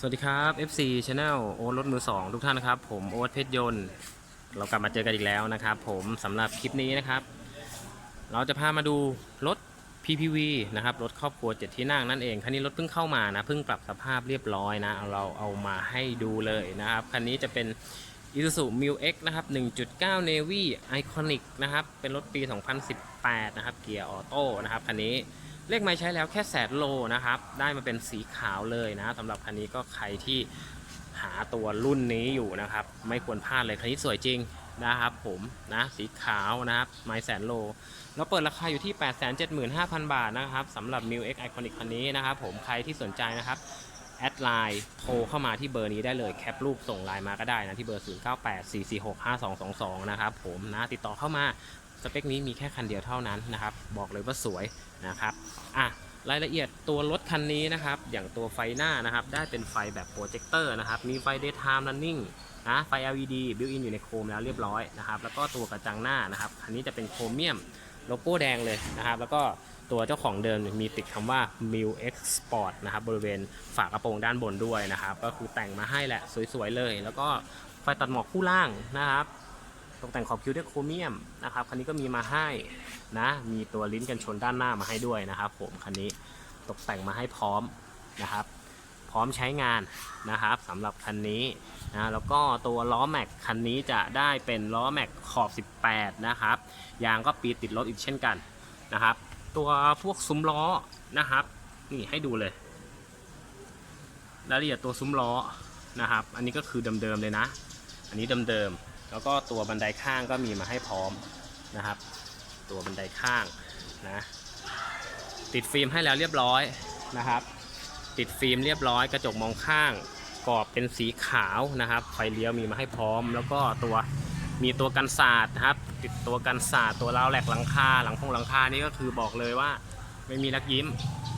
สวัสดีครับ FC Channel โอ๊ตรถมือสองทุกท่านนะครับ ผมโอ๊ตเพชรยนต์ เรากลับมาเจอกันอีกแล้วนะครับ ผมสำหรับคลิปนี้นะครับ เราจะพามาดูรถ PPV นะครับรถครอบครัว7ที่นั่งนั่นเองคันนี้รถเพิ่งเข้ามานะเพิ่งปรับสภาพเรียบร้อยนะเราเอามาให้ดูเลยนะครับคันนี้จะเป็น Isuzu m i l X นะครับ 1.9 Navy Iconic นะครับเป็นรถปี 2018 นะครับเกียร์ออโต้นะครับคันนี้ เลขไม่ใช้แล้วแค่แสนโลนะครับ ได้มาเป็นสีขาวเลยนะสำหรับคันนี้ก็ใครที่หาตัวรุ่นนี้อยู่นะครับ ไม่ควรพลาดเลยคันนี้สวยจริงนะครับผมนะสีขาวนะครับไม้แสนโลเราเปิดราคาอยู่ที่ 875,000 บาทนะครับสำหรับ m i l X Iconic คันนี้นะครับผมใครที่สนใจนะครับแอดไลน์โทรเข้ามาที่เบอร์นี้ได้เลยแคปรูปส่งไลน์มาก็ได้นะที่เบอร์ 0984465222 นะครับผมนะติดต่อเข้ามา สเปคนี้มีแค่คันเดียวเท่านั้นนะครับ บอกเลยว่าสวยนะครับอะรายละเอียดตัวรถคันนี้นะครับ อย่างตัวไฟหน้านะครับ ได้เป็นไฟแบบโปรเจคเตอร์นะครับ มีไฟ daytime running นะไฟ LED built in อยู่ในโคมแล้วเรียบร้อยนะครับ แล้วก็ตัวกระจังหน้านะครับ คันนี้จะเป็นโครเมียมโลโก้แดงเลยนะครับ แล้วก็ตัวเจ้าของเดิมมีติดคำว่า m i l X Sport นะครับ บริเวณฝากระโปรงด้านบนด้วยนะครับ ก็คือแต่งมาให้แหละสวยๆเลย แล้วก็ไฟตัดหมอกคู่ล่างนะครับ ตกแต่งขอบคิ้วด้วยโครเมียมนะครับคันนี้ก็มีมาให้นะมีตัวลิ้นกันชนด้านหน้ามาให้ด้วยนะครับผมคันนี้ตกแต่งมาให้พร้อมนะครับ พร้อมใช้งานนะครับสำหรับคันนี้นะแล้วก็ตัวล้อแม็กคันนี้จะได้เป็นล้อแม็กขอบ 18 นะครับยางก็ปีติดรถอีกเช่นกันนะครับ ตัวพวกซุ้มล้อนะครับ นี่ให้ดูเลยรายละเอียดตัวซุ้มล้อนะครับ อันนี้ก็คือเดิมๆเลยนะ อันนี้เดิมๆ แล้วก็ตัวบันไดข้างก็มีมาให้พร้อมนะครับ ตัวบันไดข้างนะติดฟิล์มให้แล้วเรียบร้อยนะครับ ติดฟิล์มเรียบร้อยกระจกมองข้างกรอบเป็นสีขาวนะครับ ไฟเลี้ยวมีมาให้พร้อม แล้วก็ตัวมีตัวกันศาสตร์นะครับ ติดตัวกันศาสตร์ตัวราวแหลกหลังคาหลังพงหลังคานี่ก็คือบอกเลยว่าไม่มีรักยิ้ม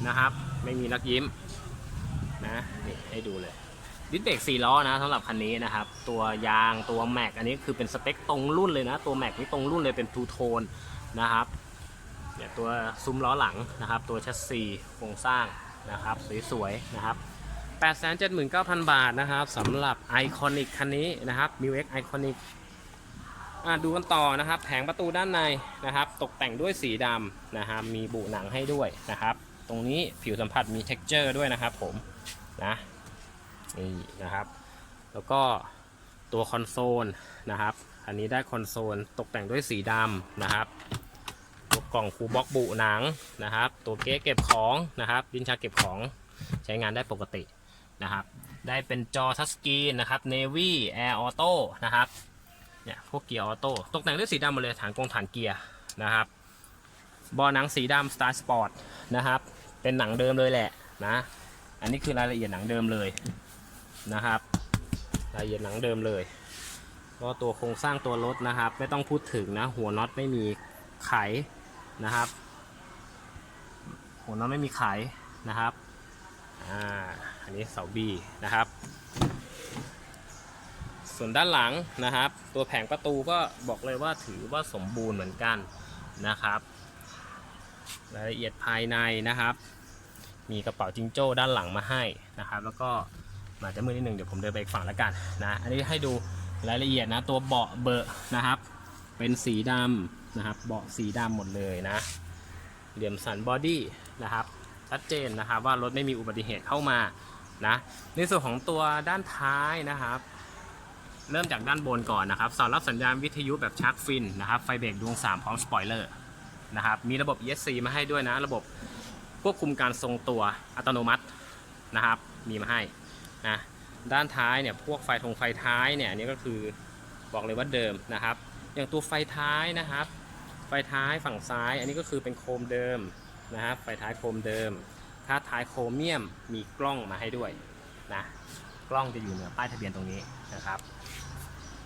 นะครับ ไม่มีรักยิ้มนะนี่ให้ดูเลย ดิสเบรก4ล้อนะสำหรับคันนี้นะครับ ตัวยางตัวแม็กอันนี้คือเป็นสเปคตรงรุ่นเลยนะ ตัวแม็กนี่ตรงรุ่นเลยเป็นทูโทนนะครับเนี่ยตัวซุ้มล้อหลังนะครับ ตัวแชสซีโครงสร้างนะครับ สวยๆนะครับ 879,000 บาทนะครับสำหรับไอคอนิกคันนี้นะครับ m i w X Iconic อะดูกันต่อนะครับ แผงประตูด้านในนะครับ ตกแต่งด้วยสีดำนะครับมีบุหนังให้ด้วยนะครับ ตรงนี้ผิวสัมผัสมี texture ด้วยนะครับผมนะ นี่นะครับ แล้วก็ตัวคอนโซลนะครับ อันนี้ได้คอนโซลตกแต่งด้วยสีดำนะครับ ตัวกล่องคูบ็อกบุหนังนะครับ ตัวเก๊เก็บของนะครับดินชาเก็บของใช้งานได้ปกตินะครับ ได้เป็นจอทัชสกรีนนะครับ Navy Air Auto นะครับ เนี่ยพวกเกียร์ออโต้ตกแต่งด้วยสีดำหมดเลยฐานกงฐานเกียร์นะครับบอหนังสีดำ Star Sport นะครับ เป็นหนังเดิมเลยแหละนะ อันนี้คือรายละเอียดหนังเดิมเลย นะครับรายละเอียดหนังเดิมเลยก็ตัวโครงสร้างตัวรถนะครับ ไม่ต้องพูดถึงนะ หัวน็อตไม่มีไขนะครับ หัวน็อตไม่มีไขนะครับอ่าอันนี้เสาบีนะครับ ส่วนด้านหลังนะครับ ตัวแผงประตูก็บอกเลยว่าถือว่าสมบูรณ์เหมือนกันนะครับรายละเอียดภายในนะครับ มีกระเป๋าจิงโจ้ด้านหลังมาให้นะครับ แล้วก็ มาจะมือนิดนึงเดี๋ยวผมเดินไปอีกฝั่งแล้วกันนะอันนี้ให้ดูรายละเอียดนะตัวเบาะเบอะนะครับ เป็นสีดำนะครับเบาะสีดำหมดเลยนะเหลี่ยมสันบอดี้นะครับชัดเจนนะครับว่ารถไม่มีอุบัติเหตุเข้ามานะในส่วนของตัวด้านท้ายนะครับ เริ่มจากด้านบนก่อนนะครับสอดรับสัญญาณวิทยุแบบชาร์จฟินนะครับไฟเบรกดวง 3 พร้อมสปอยเลอร์นะครับมีระบบ ESC มาให้ด้วยนะ ระบบควบคุมการทรงตัวอัตโนมัตินะครับ มีมาให้ นะด้านท้ายเนี่ยพวกไฟทงไฟท้ายเนี่ยอันนี้ก็คือบอกเลยว่าเดิมนะครับ อย่างตัวไฟท้ายนะครับ ไฟท้ายฝั่งซ้าย อันนี้ก็คือเป็นโคมเดิมนะครับไฟท้ายโคมเดิม ถ้าท้ายโครเมียมมีกล้องมาให้ด้วยนะกล้องจะอยู่เหนือป้ายทะเบียนตรงนี้นะครับ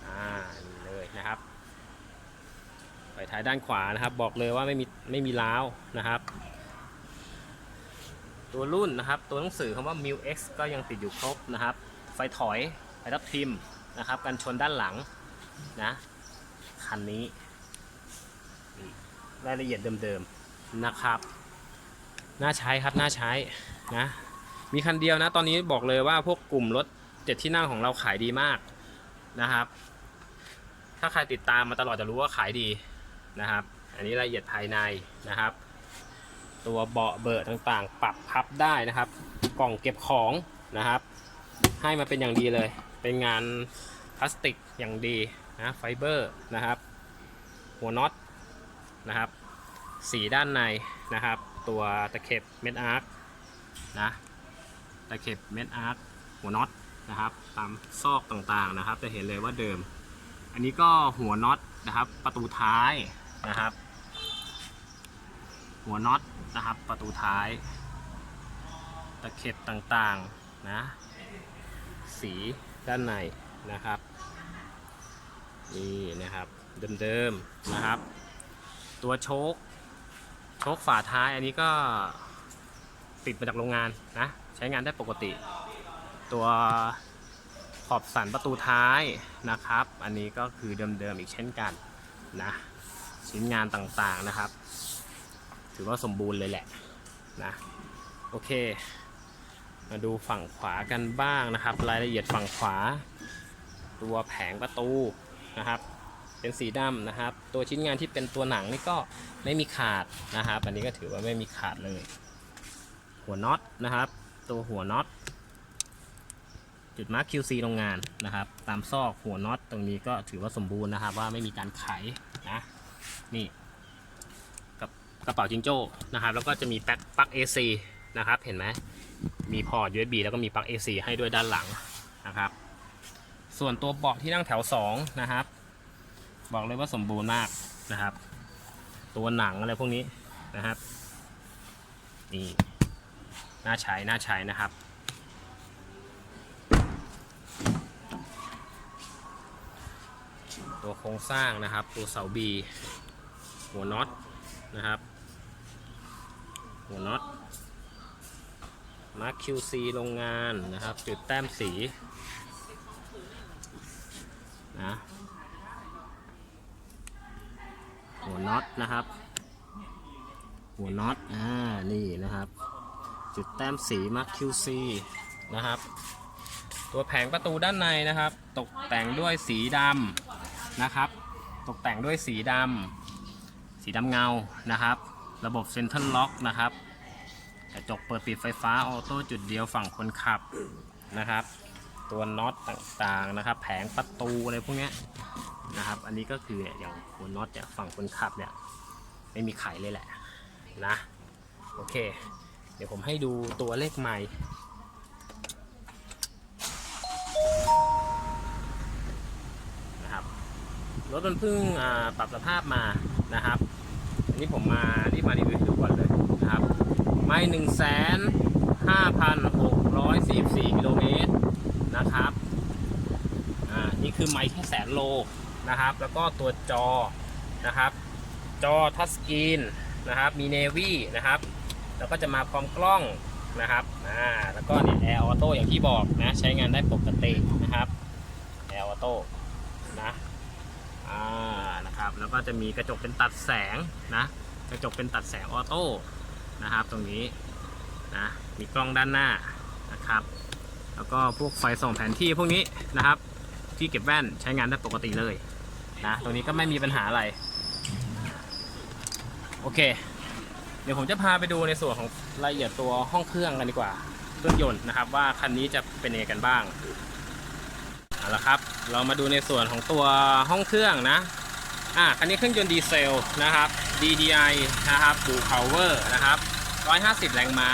อ่านี่เลยนะครับไฟท้ายด้านขวานะครับ บอกเลยว่าไม่มีไม่มีล้าวนะครับ ตัวรุ่นนะครับ ตัวหนังสือคำว่า m i l X ก็ยังติดอยู่ครบนะครับ ไฟถอย ไฟทับทิมนะครับ กันชนด้านหลังนะ คันนี้นี่รายละเอียดเดิมๆนะครับ น่าใช้ครับ น่าใช้นะ มีคันเดียวนะ ตอนนี้บอกเลยว่าพวกกลุ่มรถเจ็ดที่นั่งของเราขายดีมากนะครับ ถ้าใครติดตามมาตลอดจะรู้ว่าขายดีนะครับ อันนี้รายละเอียดภายในนะครับ ตัวเบาะเบอร์ต่างๆ ปรับพับได้นะครับ กล่องเก็บของนะครับ ให้มาเป็นอย่างดีเลย เป็นงานพลาสติกอย่างดีนะไฟเบอร์นะครับ หัวน็อตนะครับ สีด้านในนะครับ ตัวตะเข็บเม็ดอาร์คนะตะเข็บเม็ดอาร์คหัวน็อตนะครับ ตามซอกต่างๆนะครับ จะเห็นเลยว่าเดิม อันนี้ก็หัวน็อตนะครับ ประตูท้ายนะครับ หัวน็อต นะครับ ประตูท้าย ตะเข็บต่างๆนะ สีด้านในนะครับ นี่นะครับเดิมๆนะครับ ตัวโชคโชคฝาท้ายอันนี้ก็ติดมาจากโรงงานนะ ใช้งานได้ปกติ ตัวขอบสันประตูท้ายนะครับ อันนี้ก็คือเดิมๆอีกเช่นกันนะ ชิ้นงานต่างๆนะครับ ถือว่าสมบูรณ์เลยแหละนะโอเค มาดูฝั่งขวากันบ้างนะครับ รายละเอียดฝั่งขวา ตัวแผงประตูนะครับ เป็นสีดำนะครับ ตัวชิ้นงานที่เป็นตัวหนังนี่ก็ไม่มีขาดนะครับ อันนี้ก็ถือว่าไม่มีขาดเลย หัวน็อตนะครับ ตัวหัวน็อตจุดมาร์ค QC โรงงานนะครับ ตามซอกหัวน็อตตรงนี้ก็ถือว่าสมบูรณ์นะครับ ว่าไม่มีการไขนะนี่ กระเป๋าจิงโจ้นะครับ แล้วก็จะมีแป๊กปลั๊ก AC นะครับ เห็นไหมมีพอร์ต USB แล้วก็มีปลั๊ก AC ให้ด้วยด้านหลังนะครับ ส่วนตัวเบาะที่นั่งแถว 2 นะครับ บอกเลยว่าสมบูรณ์มากนะครับ ตัวหนังอะไรพวกนี้นะครับนี่น่าใช้น่าใช้นะครับ ตัวโครงสร้างนะครับ ตัวเสาบี หัวน็อต หัวน็อตมาร์ค QC โรงงานนะครับ จุดแต้มสีนะหัวน็อตนะครับ หัวน็อตอ่านี่นะครับ จุดแต้มสีมาร์ค QC นะครับ ตัวแผงประตูด้านในนะครับ ตกแต่งด้วยสีดำนะครับ ตกแต่งด้วยสีดำสีดำเงานะครับ ระบบเซ็นทรัลล็อกนะครับ กระจกเปิดปิดไฟฟ้าออโต้จุดเดียวฝั่งคนขับนะครับ ตัวน็อตต่างๆนะครับ แผงประตูอะไรพวกนี้นะครับ อันนี้ก็คืออย่างหัวน็อตเนี่ยฝั่งคนขับเนี่ยไม่มีไขเลยแหละนะโอเค เดี๋ยวผมให้ดูตัวเลขใหม่นะครับรถมันเพิ่งปรับสภาพมานะครับ นนี้ผมมารีบมารีวิวให้ดูก่อนเลยนะครับ ไม่หนึ่งแสนห้าพันหกร้อยสี่สี่กิโลเมตรนะครับ อ่า นี่คือไม้แค่แสนโลนะครับ แล้วก็ตัวจอนะครับ จอทัชสกรีนนะครับ มีเนวี่นะครับ แล้วก็จะมาพร้อมกล้องนะครับ อ่า แล้วก็เนี่ยแอร์ออโต้อย่างที่บอกนะ ใช้งานได้ปกตินะครับ แอร์ออโต้นะ นะครับ แล้วก็จะมีกระจกเป็นตัดแสงนะ กระจกเป็นตัดแสงออโต้นะครับ ตรงนี้นะมีกล้องด้านหน้านะครับ แล้วก็พวกไฟส่องแผนที่พวกนี้นะครับ ที่เก็บแว่นใช้งานได้ปกติเลยนะตรงนี้ก็ไม่มีปัญหาอะไร โอเค เดี๋ยวผมจะพาไปดูในส่วนของรายละเอียดตัวห้องเครื่องกันดีกว่า เครื่องยนต์นะครับว่าคันนี้จะเป็นยังไงกันบ้างเอาละครับ เรามาดูในส่วนของตัวห้องเครื่องนะ อ่าคันนี้เครื่องยนต์ดีเซลนะครับ DDI นะครับบูพาวเวอร์นะครับ 150 แรงม้า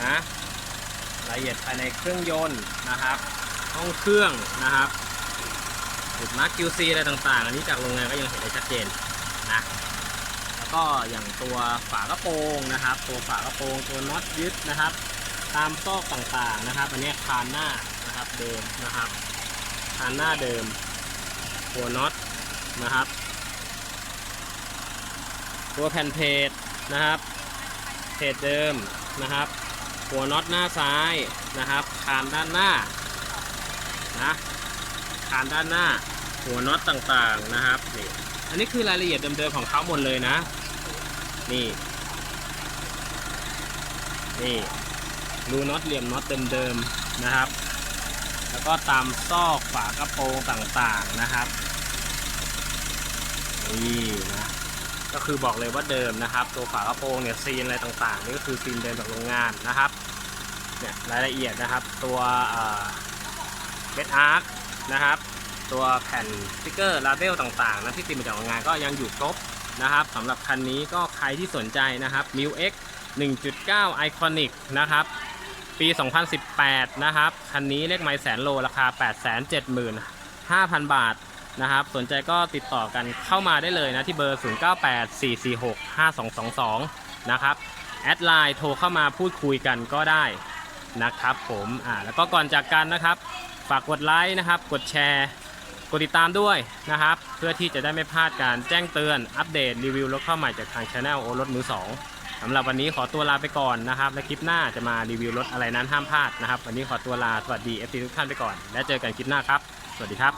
นะรายละเอียดภายในเครื่องยนต์นะครับ ห้องเครื่องนะครับจุดมาร์ค QC อะไรต่างๆ อันนี้จากโรงงานก็ยังเห็นได้ชัดเจนนะแล้วก็อย่างตัวฝากระโปรงนะครับ ตัวฝากระโปรงตัวน็อตยึดนะครับ ตามซอกต่างๆนะครับ อันนี้คานหน้านะครับเดิมนะครับคานหน้าเดิมหัวน็อตนะครับ ตัวแผ่นเพจนะครับเพจเดิมนะครับ หัวน็อตหน้าซ้ายนะครับคานด้านหน้านะคานด้านหน้า หัวน็อตต่างๆนะครับนี่อันนี้คือรายละเอียดเดิมๆของเขาหมดเลยนะ นี่ นี่รูน็อตเหลี่ยมน็อตเดิมๆนะครับ แล้วก็ตามซอกฝากระโปรงต่างๆนะครับ นี่นะ ก็คือบอกเลยว่าเดิมนะครับ ตัวฝากระโปรงเนี่ยซีนอะไรต่างๆนี่ก็คือซีนเดิมจากโรงงานนะครับเนี่ยรายละเอียดนะครับ ตัวเบสอาร์คนะครับ ตัวแผ่นสติกเกอร์ลาเบลต่างๆนะที่ติดมาจากโรงงานก็ยังอยู่ครบนะครับสำหรับคันนี้ก็ใครที่สนใจนะครับ m i u X 1.9 Iconic นะครับ ปี 2018 นะครับ คันนี้เลขไม้แสนโล ราคา 875,000 บาท นะครับ สนใจก็ติดต่อกันเข้ามาได้เลยนะที่เบอร์ 0984465222 นะครับ แอดไลน์โทรเข้ามาพูดคุยกันก็ได้นะครับผมอ่าแล้วก็ก่อนจากกันนะครับ ฝากกดไลค์นะครับ กดแชร์ กดติดตามด้วยนะครับ เพื่อที่จะได้ไม่พลาดการแจ้งเตือนอัปเดตรีวิวรถเข้าใหม่จากทางช anel โอรถมือสองสำหรับวันนี้ขอตัวลาไปก่อนนะครับ และคลิปหน้าจะมารีวิวรถอะไรนั้นห้ามพลาดนะครับ วันนี้ขอตัวลาสวัสดี FC ทุกท่านไปก่อน และเจอกันคลิปหน้าครับ สวัสดีครับ